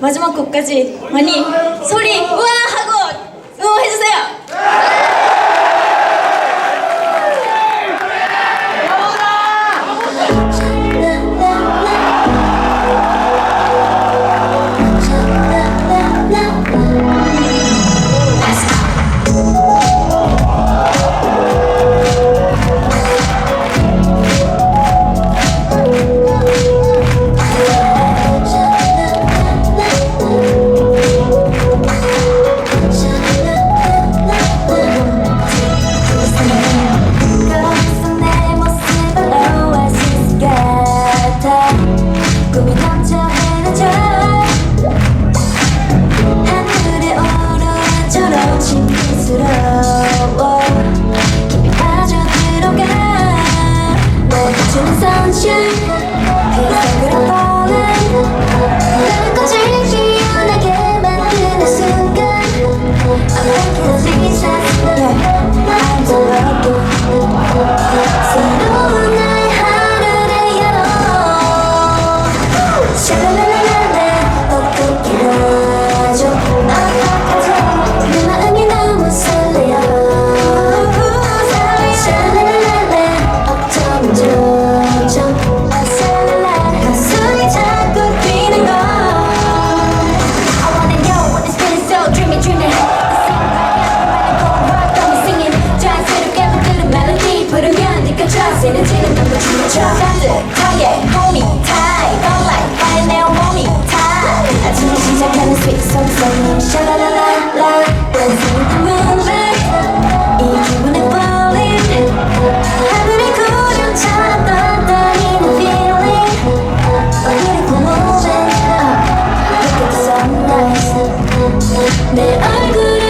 마지막 곡까지 많이 소리 우! 다시는 지는 맘도 춤을 춰 따뜻하게 homie time Don't like fire 내 몸이 타 아침을 시작하는 sweet song song 샤라라라라 Dancing with the moonlight 이 기분에 falling 하늘에 구름처럼 떠다니는 feeling A beautiful moment Look at the sunrise 내 얼굴을